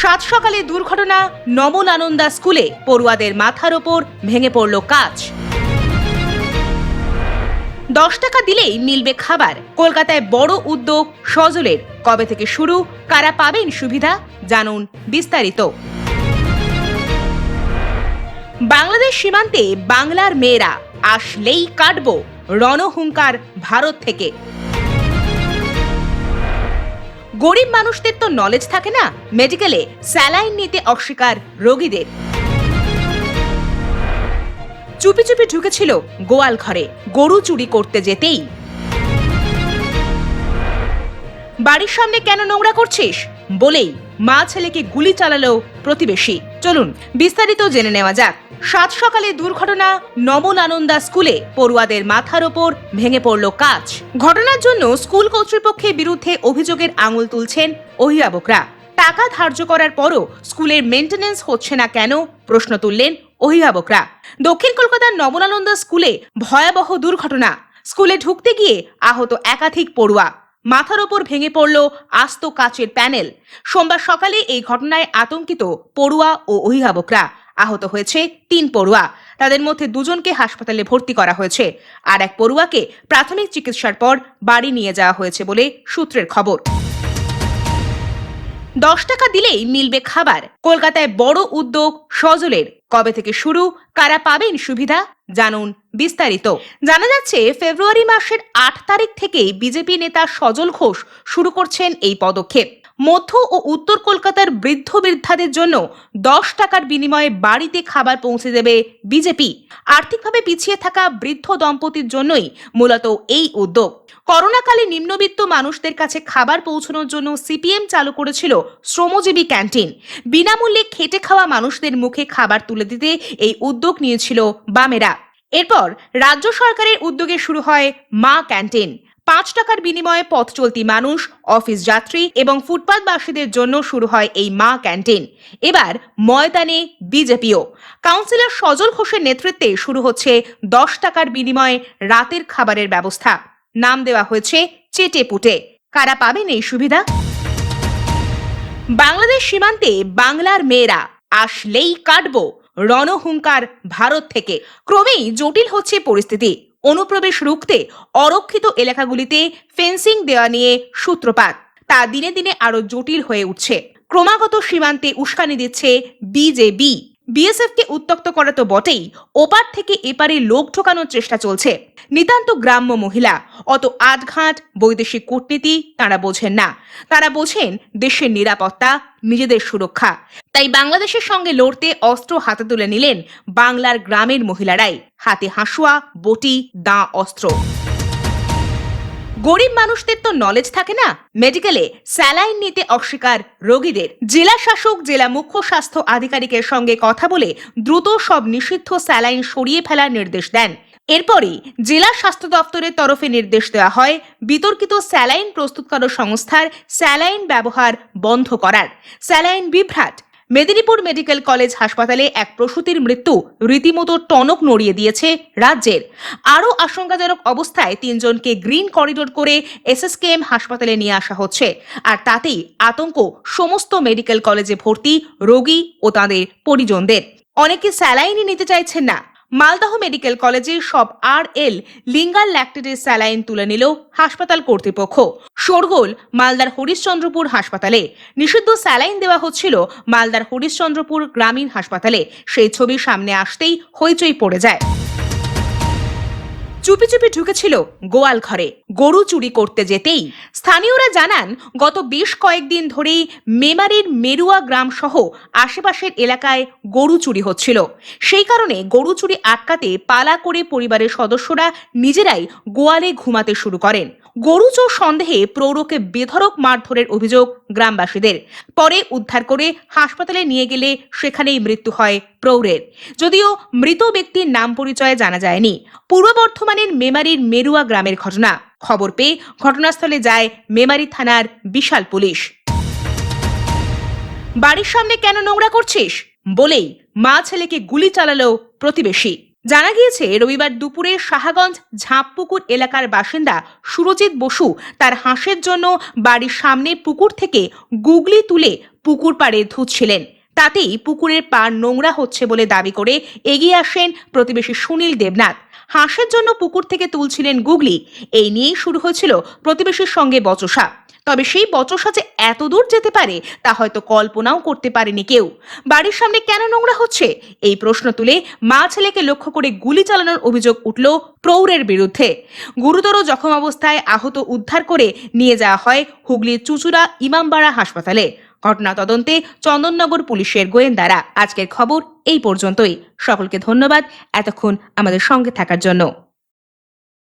সাত সকালে দুর্ঘটনা নমলানন্দা স্কুলে পড়ুয়াদের মাথার ওপর ভেঙে পড়ল কাজ। দশ টাকা দিলেই মিলবে খাবার। কলকাতায় বড় উদ্যোগ সজলের। কবে থেকে শুরু, কারা পাবেন সুবিধা, জানুন বিস্তারিত। বাংলাদেশ সীমান্তে বাংলার মেয়েরা আসলেই কাটবো, রণহুঙ্কার ভারত থেকে। গরিব মানুষদের তো নলেজ থাকে না। মেডিকেলে স্যালাইন নিতে অস্বীকার রোগীদের। চুপি চুপি ঢুকেছিল গোয়াল ঘরে, গরু চুরি করতে যেতেই। বাড়ির সামনে কেন নোংরা করছিস? বলেই মা ছেলেকে গুলি চালালো প্রতিবেশী। চলুন, বিস্তারিত জেনে নেওয়া যাক। সাত সকালে দুর্ঘটনা নমলানন্দা স্কুলে পড়ুয়াদের মাথার ওপর ভেঙে পড়ল কাজ। ঘটনার জন্য স্কুল কর্তৃপক্ষের বিরুদ্ধে অভিযোগের আঙুল তুলছেন অভিভাবকরা। টাকা ধার্য করার পরও স্কুলের মেনটেনেন্স হচ্ছে না কেন, প্রশ্ন তুললেন অভিভাবকরা। দক্ষিণ কলকাতার নবনানন্দা স্কুলে ভয়াবহ দুর্ঘটনা। স্কুলে ঢুকতে গিয়ে আহত একাধিক পড়ুয়া। মাথার ওপর ভেঙে পড়ল আস্ত কাচের প্যানেল। সোমবার সকালে এই ঘটনায় আতঙ্কিত পড়ুয়া ও অভিভাবকরা। আহত হয়েছে তিন পড়ুয়া। তাদের মধ্যে দুজনকে হাসপাতালে ভর্তি করা হয়েছে। আর এক পড়ুয়াকে প্রাথমিক চিকিৎসার পর বাড়ি নিয়ে যাওয়া হয়েছে বলে সূত্রের খবর। দশ টাকা দিলেই মিলবে খাবার। কলকাতায় বড় উদ্যোগ সজলের। কবে থেকে শুরু, কারা পাবেন সুবিধা, জানুন বিস্তারিত। জানা যাচ্ছে, ফেব্রুয়ারি মাসের আট তারিখ থেকেই বিজেপি নেতা সজল ঘোষ শুরু করছেন এই পদক্ষেপ। মধ্য ও উত্তর কলকাতার বৃদ্ধ বৃদ্ধাদের জন্য দশ টাকার বিনিময়ে বাড়িতে খাবার পৌঁছে দেবে বিজেপি। আর্থিকভাবে পিছিয়ে থাকা বৃদ্ধ দম্পতির জন্যই মূলত এই উদ্যোগ। করোনাকালে নিম্নবিত্ত মানুষদের কাছে খাবার পৌঁছানোর জন্য সিপিএম চালু করেছিল শ্রমজীবী ক্যান্টিন। বিনামূল্যে খেটে খাওয়া মানুষদের মুখে খাবার তুলে দিতে এই উদ্যোগ নিয়েছিল বামেরা। এরপর রাজ্য সরকারের উদ্যোগে শুরু হয় মা ক্যান্টিন। পাঁচ টাকার বিনিময়ে পথ চলতি মানুষ, অফিস যাত্রী এবং ফুটপাতবাসীদের জন্য শুরু হয় এই মা ক্যান্টিন। এবার ময়দানে বিজেপিও। কাউন্সিলর সজল ঘোষের নেতৃত্বে শুরু হচ্ছে দশ টাকার বিনিময়ে রাতের খাবারের ব্যবস্থা। নাম দেওয়া হয়েছে চেটে পুটে। কারা পাবেন এই সুবিধা? বাংলাদেশ সীমান্তে বাংলার মেয়েরা আসলেই কাটবো। রণহুঙ্কার ভারত থেকে। ক্রমেই জটিল হচ্ছে পরিস্থিতি। অনুপ্রবেশ রুখতে অরক্ষিত এলাকাগুলিতে ফেন্সিং দেওয়া নিয়ে সূত্রপাত। তা দিনে দিনে আরও জটিল হয়ে উঠছে। ক্রমাগত সীমান্তে উস্কানি দিচ্ছে বিজেপি। বিএসএফকে উত্তক্ত করা তো বটেই। ওপার থেকে এপারে লোক ঠোকানোর চেষ্টা চলছে। নিতান্ত গ্রাম্য মহিলা। অত আটঘাট বৈদেশিক কূটনীতি তারা বোঝেন না। তারা বোঝেন দেশের নিরাপত্তা, নিজেদের সুরক্ষা। তাই বাংলাদেশের সঙ্গে লড়তে অস্ত্র হাতে তুলে নিলেন বাংলার গ্রামের মহিলারাই। হাতে হাসুয়া, বটি, দাঁ, অস্ত্র। গরিব মানুষদের তো নলেজ থাকে না। মেডিকেলে স্যালাইন নিতে অস্বীকার রোগীদের। জেলা শাসক, জেলা মুখ্য স্বাস্থ্য আধিকারিকের সঙ্গে কথা বলে দ্রুত সব নিষিদ্ধ স্যালাইন সরিয়ে ফেলার নির্দেশ দেন। এরপরই জেলা স্বাস্থ্য দপ্তরের তরফে নির্দেশ দেওয়া হয়, বিতর্কিত স্যালাইন প্রস্তুতকারক সংস্থার স্যালাইন ব্যবহার বন্ধ করার। স্যালাইন বিভ্রাট মেদিনীপুর মেডিকেল কলেজ হাসপাতালে এক প্রসূতির মৃত্যু রীতিমতো টনক নড়িয়ে দিয়েছে রাজ্যের। আরও আশঙ্কাজনক অবস্থায় তিনজনকে গ্রিন করিডোর করে এসএসকেএম হাসপাতালে নিয়ে আসা হচ্ছে। আর তাতেই আতঙ্ক সমস্ত মেডিকেল কলেজে ভর্তি রোগী ও তাদের পরিজনদের। অনেকে স্যালাইনই নিতে চাইছেন না। মালদহ মেডিকেল কলেজের সব আর এল লিঙ্গাল ল্যাক্টেটের স্যালাইন তুলে নিল হাসপাতাল কর্তৃপক্ষ। শোরগোল, মালদার হরিশ্চন্দ্রপুর হাসপাতালে। নিষিদ্ধ স্যালাইন দেওয়া হচ্ছিল মালদার হরিশ্চন্দ্রপুর গ্রামীণ হাসপাতালে। সেই ছবি সামনে আসতেই হইচই পড়ে যায়। চুপি চুপি ঢুকেছিল গোয়াল ঘরে। গরু চুরি করতে যেতেই স্থানীয়রা জানান, গত বেশ কয়েকদিন ধরেই মেমারির মেরুয়া গ্রাম সহ আশেপাশের এলাকায় গরু চুরি হচ্ছিল। সেই কারণে গরু চুরি আটকাতে পালা করে পরিবারের সদস্যরা নিজেরাই গোয়ালে ঘুমাতে শুরু করেন। গরু চোর সন্দেহে প্রৌঢ়কে বেধরক মারধরের অভিযোগ গ্রামবাসীদের। পরে উদ্ধার করে হাসপাতালে নিয়ে গেলে সেখানেই মৃত্যু হয় প্রৌঢ়ের। যদিও মৃত ব্যক্তির নাম পরিচয় জানা যায়নি। পূর্ব বর্ধমানের মেমারির মেরুয়া গ্রামের ঘটনা। খবর পেয়ে ঘটনাস্থলে যায় মেমারি থানার বিশাল পুলিশ। বাড়ির সামনে কেন নোংরা করছিস? বলেই মা ছেলেকে গুলি চালালো প্রতিবেশী। জানা গিয়েছে, রবিবার দুপুরে সাহাগঞ্জ ঝাঁপপুকুর এলাকার বাসিন্দা সুরজিৎ বসু তার হাঁসের জন্য বাড়ির সামনে পুকুর থেকে গুগলি তুলে পুকুর পাড়ে ধুচ্ছিলেন। তাতেই পুকুরের পাড় নোংরা হচ্ছে বলে দাবি করে এগিয়ে আসেন প্রতিবেশী সুনীল দেবনাথ। হাঁসের জন্য পুকুর থেকে তুলছিলেন গুগলি। এই নিয়েই শুরু হয়েছিল প্রতিবেশীর সঙ্গে বচসা। তবে সেই বচসা যে এত দূর যেতে পারে, তা হয়তো কল্পনাও করতে পারেনি কেউ। বাড়ির সামনে কেন নোংরা হচ্ছে? এই প্রশ্ন তুলে মা ছেলেকে লক্ষ্য করে গুলি চালানোর অভিযোগ উঠল প্রৌরের বিরুদ্ধে। গুরুতর জখম অবস্থায় আহত উদ্ধার করে নিয়ে যাওয়া হয় হুগলির চুচুড়া ইমামবাড়া হাসপাতালে। ঘটনা তদন্তে চন্দননগর পুলিশের গোয়েন্দারা। আজকের খবর এই পর্যন্তই। সকলকে ধন্যবাদ। এতক্ষণ আমাদের সঙ্গে থাকার জন্য।